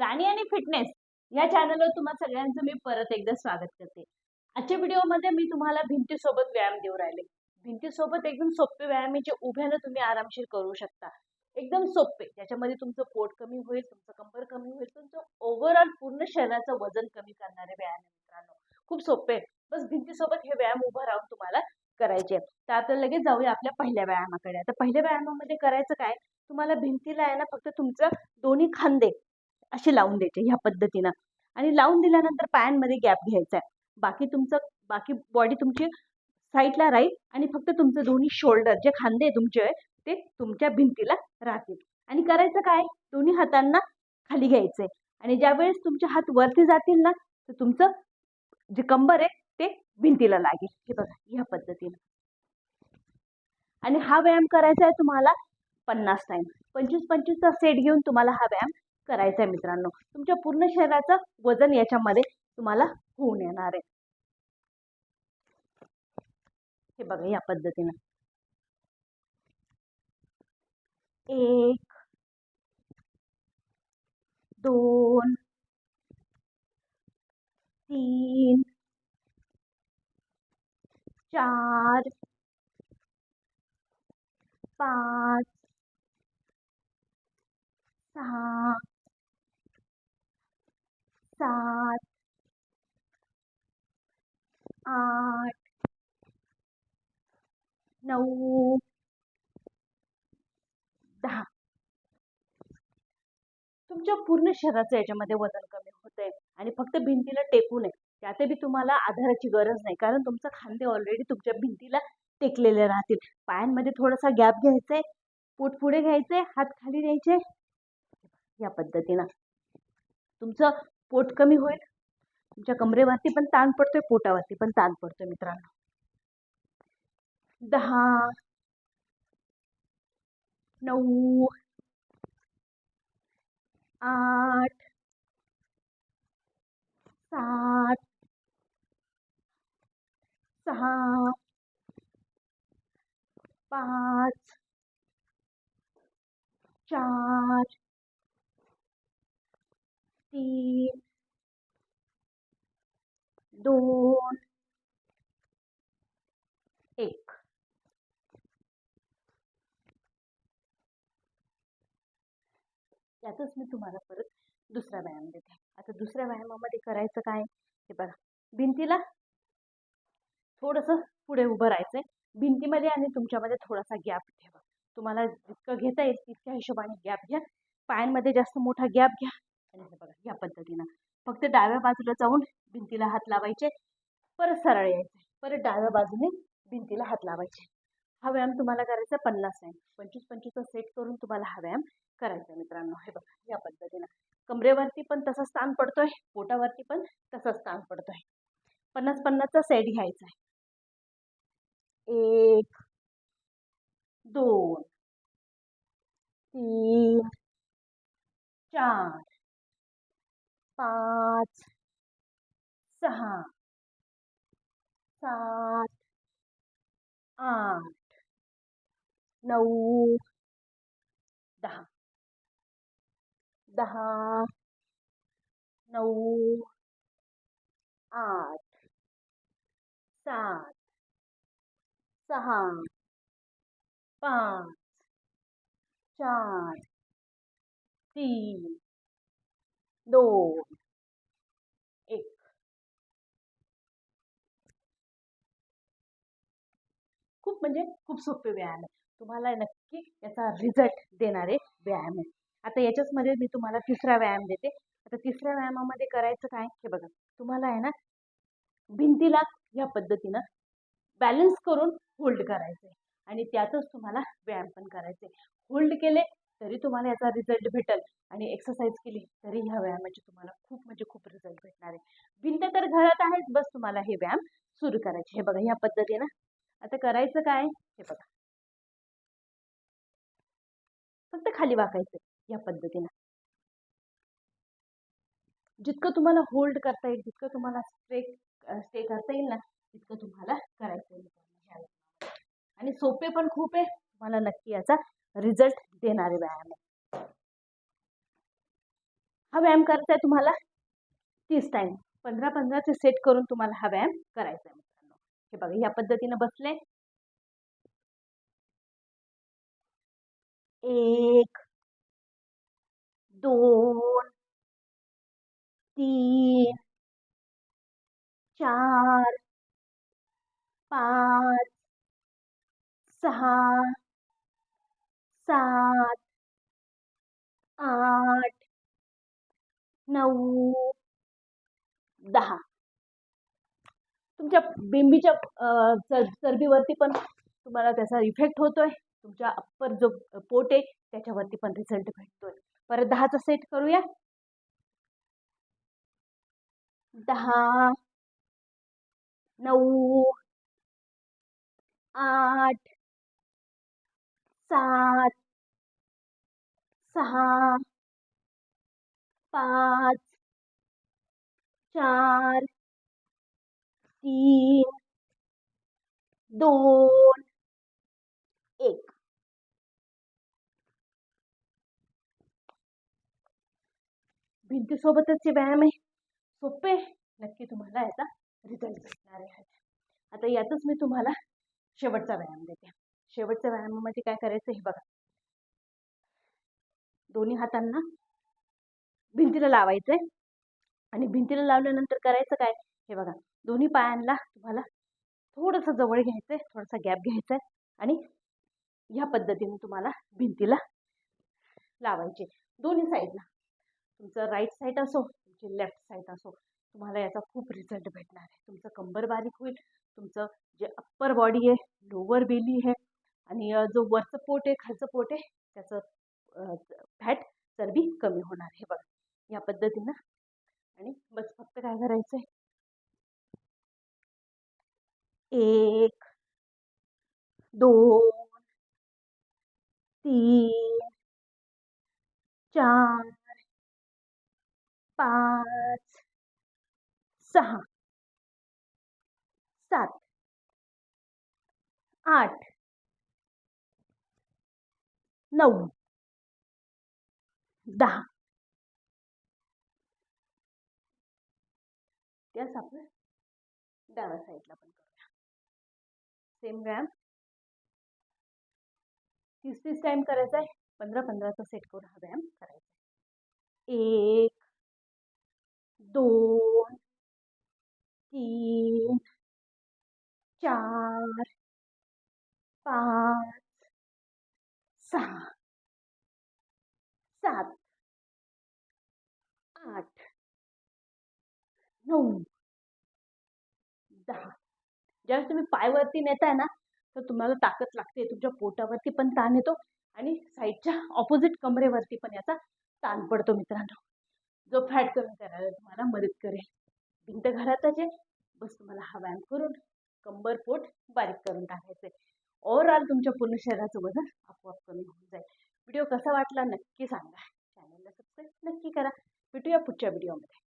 राणी आणि फिटनेस या चॅनलवर तुम्हा सगळ्यांचं मी परत एकदा स्वागत करते. आजच्या व्हिडिओमध्ये मी तुम्हाला भिंतीसोबत व्यायाम देऊ राहिले. भिंतीसोबत एकदम सोपे व्यायाम आहे जे उभ्यानं तुम्ही आरामशीर करू शकता. एकदम सोपे ज्याच्यामध्ये तुमचं पोट कमी होईल तुमचं कंबर कमी होईल तुमचं ओव्हरऑल पूर्ण शरीराचं वजन कमी करणारे व्यायाम आहे मित्रांनो. खूप सोपे आहेत. बस भिंतीसोबत हे व्यायाम उभं राहून तुम्हाला करायचे आहेत. तर आता लगेच जाऊया आपल्या पहिल्या व्यायामाकडे. आता पहिल्या व्यायामामध्ये करायचं काय? तुम्हाला भिंतीला आहे ना फक्त तुमचं दोन्ही खांदे असे लावून द्यायचे ह्या पद्धतीनं. आणि लावून दिल्यानंतर पायांमध्ये गॅप घ्यायचा आहे. बाकी तुमचं बाकी बॉडी तुमची साईडला राहील आणि फक्त तुमचं दोन्ही शोल्डर जे खांदे आहे तुमचे ते तुमच्या भिंतीला राहतील. आणि करायचं काय? दोन्ही हातांना खाली घ्यायचं आहे. आणि ज्यावेळेस तुमचे हात वरती जातील ना तर तुमचं जे कंबर आहे ते भिंतीला लागेल. हे बघा ह्या पद्धतीनं. आणि हा व्यायाम करायचा आहे तुम्हाला पन्नास टाइम पंचवीस पंचवीसचा सेट घेऊन तुम्हाला हा व्यायाम करायचा आहे मित्रांनो. तुमच्या पूर्ण शरीराचं वजन याच्यामध्ये तुम्हाला होऊन येणार आहे. हे बघा या पद्धतीनं. एक दोन तीन चार पाच सहा सात आठ नऊ दहा. तुमच्या पूर्ण शरीराचं याच्यामध्ये वजन कमी होतंय आणि फक्त भिंतीला टेकू नये. त्यातही तुम्हाला आधाराची गरज नाही. कारण तुमचं खांदे ऑलरेडी तुमच्या भिंतीला टेकलेले राहतील. पायांमध्ये थोडासा गॅप घ्यायचा आहे पोट पुढे घ्यायचंय. हात खाली द्यायचे या पद्धतीनं. तुमचं पोट कमी होईल. तुमच्या कमरेवरती पण ताण पडतोय पोटावरती पण ताण पडतोय मित्रांनो. दहा नऊ आठ सात सहा पाच चार तीन दोन एक. त्यातच मी तुम्हाला परत दुसरा व्यायाम देते. आता दुसऱ्या व्यायामामध्ये करायचं काय? हे बघा. भिंतीला थोडंसं पुढे उभं राहायचंय. भिंतीमध्ये आणि तुमच्यामध्ये थोडासा गॅप ठेवा. तुम्हाला जितकं घेता येईल तितक्या हिशोबाने गॅप घ्या. पायांमध्ये जास्त मोठा गॅप घ्या. आणि हे म्हणजे बघा या पद्धतीनं. फक्त डाव्या बाजूला जाऊन भिंतीला हात लावायचे परत सरळ यायचे. परत डाव्या बाजूने भिंतीला हात लावायचे. हा व्यायाम तुम्हाला करायचा पन्नास टाईम पंचवीस पंचवीसचा सेट करून तुम्हाला हा व्यायाम करायचा आहे मित्रांनो. हे बघा या पद्धतीनं. कमरेवरती पण तसाच ताण पडतोय पोटावरती पण तसाच ताण पडतोय. पन्नास पन्नासचा सेट घ्यायचा आहे. एक दोन तीन चार पाच सहा सात आठ नऊ दहा दहा आठ सात सहा पाच चार तीन दोन म्हणजे खूप सोपे व्यायाम आहे. तुम्हाला नक्की याचा रिझल्ट देणारे व्यायाम आहे आता याच्याचमध्ये मी तुम्हाला तिसरा व्यायाम देते. आता तिसऱ्या व्यायामामध्ये करायचं काय? हे बघा. तुम्हाला आहे ना भिंतीला या पद्धतीनं बॅलन्स करून होल्ड करायचं आहे आणि त्यातच तुम्हाला व्यायाम पण करायचे होल्ड केले तरी तुम्हाला याचा रिझल्ट भेटेल. आणि एक्सरसाइज केली तरी ह्या व्यायामाचे तुम्हाला खूप म्हणजे खूप रिझल्ट भेटणार आहे. भिंत तर घरात आहेच बस तुम्हाला हे व्यायाम सुरू करायचे. हे बघा ह्या पद्धतीनं आता करायचं काय? हे बघा. फक्त खाली वाकायचं या पद्धतीनं. जितकं तुम्हाला होल्ड करता येईल जितकं तुम्हाला स्ट्रे स्टे करता येईल ना तितकं तुम्हाला करायचं आहे. आणि सोपे पण खूप आहे. तुम्हाला नक्की याचा रिझल्ट देणारे व्यायाम. आहे हा व्यायाम करायचा आहे तुम्हाला तीस टाइम पंधरा पंधराचे सेट करून तुम्हाला हा व्यायाम करायचा आहे. हे बघा या पद्धतीनं बसले. एक दोन तीन चार पाच सहा सात आठ नऊ दहा. तुमच्या बिंबीच्या चर- चरबीवरती पण तुम्हाला त्याचा इफेक्ट होतोय. तुमच्या अप्पर जो पोट आहे त्याच्यावरती पण रिझल्ट भेटतोय. परत दहाचा सेट करूया. दहा नऊ आठ सात सहा पाच चार तीन दोन एक. भिंतीसोबतच व्यायाम आहे सोपे नक्की तुम्हाला याचा रिझल्ट भेटणार आहे. आता यातच मी तुम्हाला शेवटचा व्यायाम देते. शेवटच्या व्यायामामध्ये काय करायचं हे बघा. दोन्ही हातांना भिंतीला लावायचंय. आणि भिंतीला लावल्यानंतर करायचं काय? हे बघा. दोन्ही पायांना तुम्हाला थोडंसं जवळ घ्यायचं आहे थोडासा गॅप घ्यायचा आहे आणि ह्या पद्धतीने तुम्हाला भिंतीला लावायचे. दोन्ही साईडला. तुमचं राईट साईड असो तुमची लेफ्ट साईड असो तुम्हाला याचा खूप रिझल्ट भेटणार आहे. तुमचं कंबर बारीक होईल तुमचं जे अप्पर बॉडी आहे लोअर बेली आहे आणि जो वरचं पोट आहे खालचं पोट आहे त्याचं फॅट चरबी कमी होणार हे बघा. या पद्धतीनं एक दोन तीन, चार, पाच, सहा, सात, आठ, नऊ, दहा. त्याच आपण डाव्या साईडला पण. सेम व्यायाम तीस तीस टाइम करायचा आहे पंधरा पंधराचा सेट करून हा व्यायाम करायचा एक, दोन, तीन, चार, पाच, सहा, सात, आठ, नऊ, दहा ज्यावेळेस तुम्ही पायवरती नेताय ना तर तुम्हाला ताकद लागते तुमच्या पोटावरती पण ताण येतो आणि साईडच्या ऑपोजिट कमरेवरती पण याचा ताण पडतो मित्रांनो. जो फॅट कमी करायला तुम्हाला मदत करेल. भिंत घरातच आहे बस तुम्हाला हा व्यायाम करून कंबर पोट बारीक करून टाकायचे ओव्हरऑल तुमच्या पूर्ण शरीराचं वजन आपोआप कमी होऊन जाईल. व्हिडिओ कसा वाटला नक्की सांगा. चॅनलला सबस्क्राईब नक्की करा. भेटूया पुढच्या व्हिडिओमध्ये